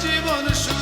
জীবন শুরু